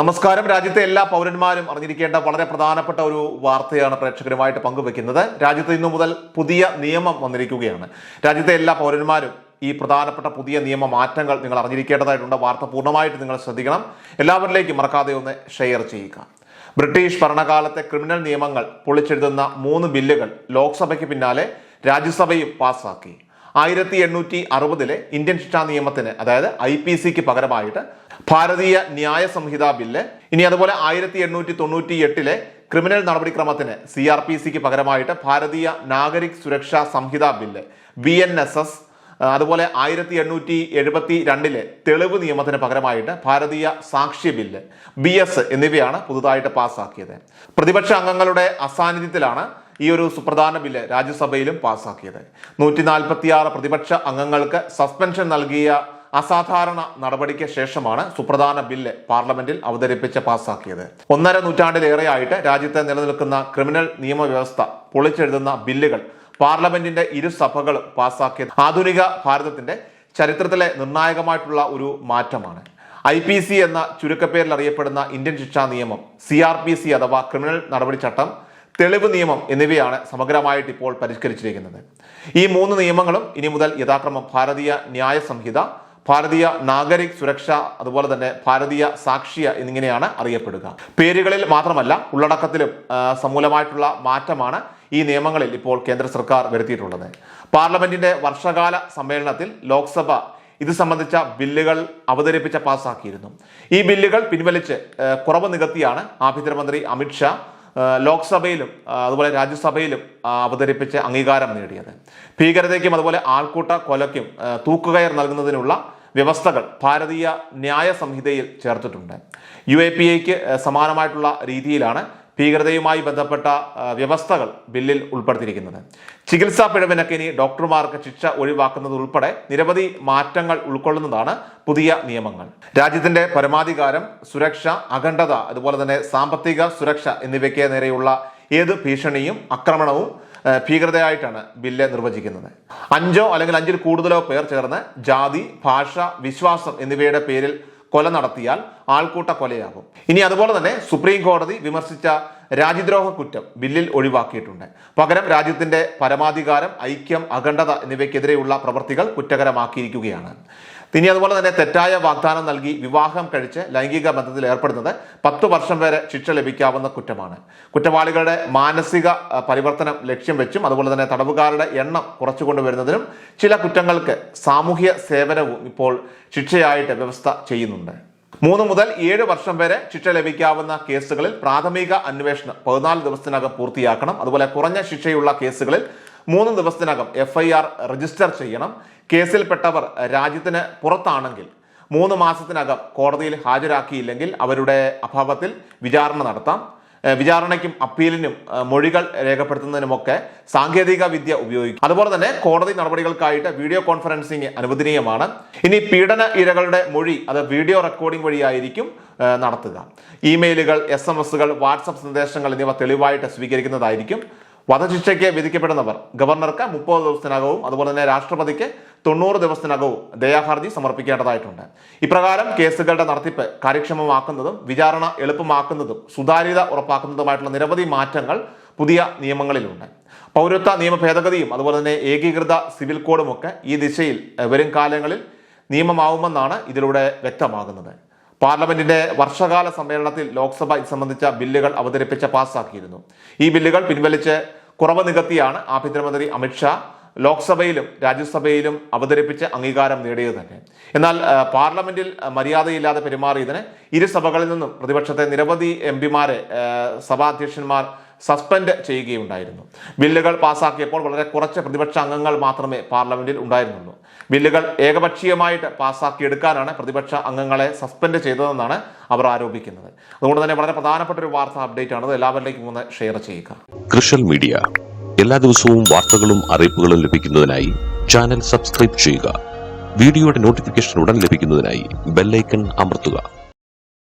നമസ്കാരം. രാജ്യത്തെ എല്ലാ പൗരന്മാരും അറിഞ്ഞിരിക്കേണ്ട വളരെ പ്രധാനപ്പെട്ട ഒരു വാർത്തയാണ് പ്രേക്ഷകരുമായിട്ട് പങ്കുവെക്കുന്നത്. രാജ്യത്ത് ഇന്നു മുതൽ പുതിയ നിയമം വന്നിരിക്കുകയാണ്. രാജ്യത്തെ എല്ലാ പൗരന്മാരും ഈ പ്രധാനപ്പെട്ട പുതിയ നിയമ മാറ്റങ്ങൾ നിങ്ങൾ അറിഞ്ഞിരിക്കേണ്ടതായിട്ടുണ്ട് വാർത്ത പൂർണമായിട്ട് നിങ്ങൾ ശ്രദ്ധിക്കണം. എല്ലാവരിലേക്കും മറക്കാതെ ഒന്ന് ഷെയർ ചെയ്യുക. ബ്രിട്ടീഷ് ഭരണകാലത്തെ ക്രിമിനൽ നിയമങ്ങൾ പൊളിച്ചെഴുതുന്ന മൂന്ന് ബില്ലുകൾ ലോക്സഭയ്ക്ക് പിന്നാലെ രാജ്യസഭയും പാസ്സാക്കി ആയിരത്തി എണ്ണൂറ്റി അറുപതിലെ ഇന്ത്യൻ ശിക്ഷാ നിയമത്തിന് അതായത് ഐ പി സിക്ക് പകരമായിട്ട് ഭാരതീയ ന്യായ സംഹിത ബില്ല് ഇനി അതുപോലെ ആയിരത്തി എണ്ണൂറ്റി തൊണ്ണൂറ്റി എട്ടിലെ ക്രിമിനൽ നടപടിക്രമത്തിന് സി ആർ പി സിക്ക് പകരമായിട്ട് Bharatiya Nagarik Suraksha Sanhita bill B N S S അതുപോലെ ആയിരത്തി എണ്ണൂറ്റി എഴുപത്തി രണ്ടിലെ തെളിവ് നിയമത്തിന് പകരമായിട്ട് ഭാരതീയ സാക്ഷ്യ ബില്ല് ബി എസ് എന്നിവയാണ് പുതുതായിട്ട് പാസ്സാക്കിയത് പ്രതിപക്ഷ അംഗങ്ങളുടെ അസാന്നിധ്യത്തിലാണ് ഈ ഒരു സുപ്രധാന ബില്ല് രാജ്യസഭയിലും പാസ്സാക്കിയത് നൂറ്റി നാൽപ്പത്തി ആറ് പ്രതിപക്ഷ അംഗങ്ങൾക്ക് സസ്പെൻഷൻ നൽകിയ അസാധാരണ നടപടിക്ക് ശേഷമാണ് സുപ്രധാന ബില്ല് പാർലമെന്റിൽ അവതരിപ്പിച്ച് പാസാക്കിയത്. ഒന്നര നൂറ്റാണ്ടിലേറെയായിട്ട് രാജ്യത്തെ നിലനിൽക്കുന്ന ക്രിമിനൽ നിയമവ്യവസ്ഥ പൊളിച്ചെഴുതുന്ന ബില്ലുകൾ പാർലമെന്റിന്റെ ഇരു സഭകളും പാസാക്കിയത് ആധുനിക ഭാരതത്തിന്റെ ചരിത്രത്തിലെ നിർണായകമായിട്ടുള്ള ഒരു മാറ്റമാണ്. ഐ പി സി എന്ന ചുരുക്കപ്പേരിൽ അറിയപ്പെടുന്ന ഇന്ത്യൻ ശിക്ഷാ നിയമം സി ആർ പി സി അഥവാ ക്രിമിനൽ നടപടിച്ചട്ടം തെളിവ് നിയമം എന്നിവയാണ് സമഗ്രമായിട്ട് ഇപ്പോൾ പരിഷ്കരിച്ചിരിക്കുന്നത്. ഈ മൂന്ന് നിയമങ്ങളും ഇനി മുതൽ യഥാക്രമം ഭാരതീയ ന്യായ സംഹിത ഭാരതീയ നാഗരിക് സുരക്ഷ അതുപോലെ തന്നെ ഭാരതീയ സാക്ഷിയ എന്നിങ്ങനെയാണ് അറിയപ്പെടുക. പേരുകളിൽ മാത്രമല്ല ഉള്ളടക്കത്തിലും സമൂലമായിട്ടുള്ള മാറ്റമാണ് ഈ നിയമങ്ങളിൽ ഇപ്പോൾ കേന്ദ്ര സർക്കാർ വരുത്തിയിട്ടുള്ളത്. പാർലമെന്റിന്റെ വർഷകാല സമ്മേളനത്തിൽ ലോക്സഭ ഇത് സംബന്ധിച്ച ബില്ലുകൾ അവതരിപ്പിച്ച പാസ്സാക്കിയിരുന്നു ഈ ബില്ലുകൾ പിൻവലിച്ച് കുറവ് നികത്തിയാണ് ആഭ്യന്തരമന്ത്രി അമിത്ഷാ ലോക്സഭയിലും അതുപോലെ രാജ്യസഭയിലും അവതരിപ്പിച്ച് അംഗീകാരം നേടിയത്. ഭീകരതയ്ക്കും അതുപോലെ ആൾക്കൂട്ട കൊലയ്ക്കും തൂക്കുകയർ നൽകുന്നതിനുള്ള വ്യവസ്ഥകൾ ഭാരതീയ ന്യായ സംഹിതയിൽ ചേർത്തിട്ടുണ്ട്. യു എ പി എക്ക് സമാനമായിട്ടുള്ള രീതിയിലാണ് ഭീകരതയുമായി ബന്ധപ്പെട്ട വ്യവസ്ഥകൾ ബില്ലിൽ ഉൾപ്പെടുത്തിയിരിക്കുന്നത്. ചികിത്സാ പിഴവിനൊക്കെ ഇനി ഡോക്ടർമാർക്ക് ശിക്ഷ ഒഴിവാക്കുന്നത് ഉൾപ്പെടെ നിരവധി മാറ്റങ്ങൾ ഉൾക്കൊള്ളുന്നതാണ് പുതിയ നിയമങ്ങൾ. രാജ്യത്തിന്റെ പരമാധികാരം സുരക്ഷ അഖണ്ഡത അതുപോലെ തന്നെ സാമ്പത്തിക സുരക്ഷ എന്നിവയ്ക്ക് നേരെയുള്ള ഏത് ഭീഷണിയും ആക്രമണവും ഭീകരതയായിട്ടാണ് ബില്ല് നിർവചിക്കുന്നത്. അഞ്ചോ അല്ലെങ്കിൽ അഞ്ചിൽ കൂടുതലോ പേർ ചേർന്ന് ജാതി ഭാഷ വിശ്വാസം എന്നിവയുടെ പേരിൽ കൊല നടത്തിയാൽ ആൾക്കൂട്ട കൊലയാകും. ഇനി അതുപോലെ തന്നെ സുപ്രീം കോടതി വിമർശിച്ച രാജ്യദ്രോഹ കുറ്റം ബില്ലിൽ ഒഴിവാക്കിയിട്ടുണ്ട്. പകരം രാജ്യത്തിന്റെ പരമാധികാരം ഐക്യം അഖണ്ഡത എന്നിവയ്ക്കെതിരെയുള്ള പ്രവർത്തികൾ കുറ്റകരമാക്കിയിരിക്കുകയാണ്. ഇനി അതുപോലെ തന്നെ തെറ്റായ വാഗ്ദാനം നൽകി വിവാഹം കഴിച്ച് ലൈംഗിക ബന്ധത്തിൽ ഏർപ്പെടുന്നത് പത്ത് വർഷം വരെ ശിക്ഷ ലഭിക്കാവുന്ന കുറ്റമാണ്. കുറ്റവാളികളുടെ മാനസിക പരിവർത്തനം ലക്ഷ്യം വെച്ചും അതുപോലെ തന്നെ തടവുകാരുടെ എണ്ണം കുറച്ചുകൊണ്ടുവരുന്നതിനും ചില കുറ്റങ്ങൾക്ക് സാമൂഹ്യ സേവനവും ഇപ്പോൾ ശിക്ഷയായിട്ട് വ്യവസ്ഥ ചെയ്യുന്നുണ്ട്. മൂന്ന് മുതൽ ഏഴ് വർഷം വരെ ശിക്ഷ ലഭിക്കാവുന്ന കേസുകളിൽ പ്രാഥമിക അന്വേഷണം പതിനാല് ദിവസത്തിനകം പൂർത്തിയാക്കണം. അതുപോലെ കുറഞ്ഞ ശിക്ഷയുള്ള കേസുകളിൽ മൂന്ന് ദിവസത്തിനകം എഫ് ഐ ആർ രജിസ്റ്റർ ചെയ്യണം. കേസിൽപ്പെട്ടവർ രാജ്യത്തിന് പുറത്താണെങ്കിൽ മൂന്ന് മാസത്തിനകം കോടതിയിൽ ഹാജരാക്കിയില്ലെങ്കിൽ അവരുടെ അഭാവത്തിൽ വിചാരണ നടത്താം. വിചാരണയ്ക്കും അപ്പീലിനും മൊഴികൾ രേഖപ്പെടുത്തുന്നതിനുമൊക്കെ സാങ്കേതിക വിദ്യ ഉപയോഗിക്കും. അതുപോലെ തന്നെ കോടതി നടപടികൾക്കായിട്ട് വീഡിയോ കോൺഫറൻസിംഗ് അനുവദനീയമാണ്. ഇനി പീഡന ഇരകളുടെ മൊഴി അത് വീഡിയോ റെക്കോർഡിംഗ് വഴിയായിരിക്കും നടത്തുക. ഇമെയിലുകൾ എസ് എം എസുകൾ വാട്സപ്പ് സന്ദേശങ്ങൾ എന്നിവ തെളിവായിട്ട് സ്വീകരിക്കുന്നതായിരിക്കും വധശിക്ഷയ്ക്ക് വിധിക്കപ്പെടുന്നവർ ഗവർണർക്ക് മുപ്പത് ദിവസത്തിനകവും അതുപോലെ തന്നെ രാഷ്ട്രപതിക്ക് തൊണ്ണൂറ് ദിവസത്തിനകവും ദയാഹർജി സമർപ്പിക്കേണ്ടതായിട്ടുണ്ട്. ഇപ്രകാരം കേസുകളുടെ നടത്തിപ്പ് കാര്യക്ഷമമാക്കുന്നതും വിചാരണ എളുപ്പമാക്കുന്നതും സുതാര്യത ഉറപ്പാക്കുന്നതുമായിട്ടുള്ള നിരവധി മാറ്റങ്ങൾ പുതിയ നിയമങ്ങളിലുണ്ട്. പൗരത്വ നിയമ ഭേദഗതിയും അതുപോലെ തന്നെ ഏകീകൃത സിവിൽ കോഡും ഒക്കെ ഈ ദിശയിൽ വരും കാലങ്ങളിൽ നിയമമാവുമെന്നാണ് ഇതിലൂടെ വ്യക്തമാകുന്നത്. പാർലമെന്റിന്റെ വർഷകാല സമ്മേളനത്തിൽ ലോക്സഭ ഇത് സംബന്ധിച്ച ബില്ലുകൾ അവതരിപ്പിച്ച് പാസ്സാക്കിയിരുന്നു. ഈ ബില്ലുകൾ പിൻവലിച്ച് കുറവ് നികത്തിയാണ് ആഭ്യന്തരമന്ത്രി അമിത്ഷാ ലോക്സഭയിലും രാജ്യസഭയിലും അവതരിപ്പിച്ച് അംഗീകാരം നേടിയത് തന്നെ. എന്നാൽ പാർലമെന്റിൽ മര്യാദയില്ലാതെ പെരുമാറിയതിന് ഇരു സഭകളിൽ നിന്നും പ്രതിപക്ഷത്തെ നിരവധി എം പിമാരെ സഭാധ്യക്ഷന്മാർ സസ്പെൻഡ് ചെയ്യുകയുണ്ടായിരുന്നു. ബില്ലുകൾ പാസാക്കിയപ്പോൾ വളരെ കുറച്ച് പ്രതിപക്ഷ അംഗങ്ങൾ മാത്രമേ പാർലമെന്റിൽ ഉണ്ടായിരുന്നുള്ളൂ. ബില്ലുകൾ ഏകപക്ഷീയമായിട്ട് പാസാക്കിയെടുക്കാനാണ് പ്രതിപക്ഷ അംഗങ്ങളെ സസ്പെൻഡ് ചെയ്തതെന്നാണ് അവർ ആരോപിക്കുന്നത്. അതുകൊണ്ട് തന്നെ വളരെ പ്രധാനപ്പെട്ട ഒരു വാർത്താ അപ്ഡേറ്റ് ആണ് എല്ലാവരിലേക്കും ഒന്ന് ഷെയർ ചെയ്യുക. കൃഷൽ മീഡിയ. എല്ലാ ദിവസവും വാർത്തകളും അറിയിപ്പുകളും ലഭിക്കുന്നതിനായി ചാനൽ സബ്സ്ക്രൈബ് ചെയ്യുക. വീഡിയോയുടെ നോട്ടിഫിക്കേഷൻ ഉടൻ ലഭിക്കുന്നതിനായി ബെല്ലൈക്കൺ അമർത്തുക.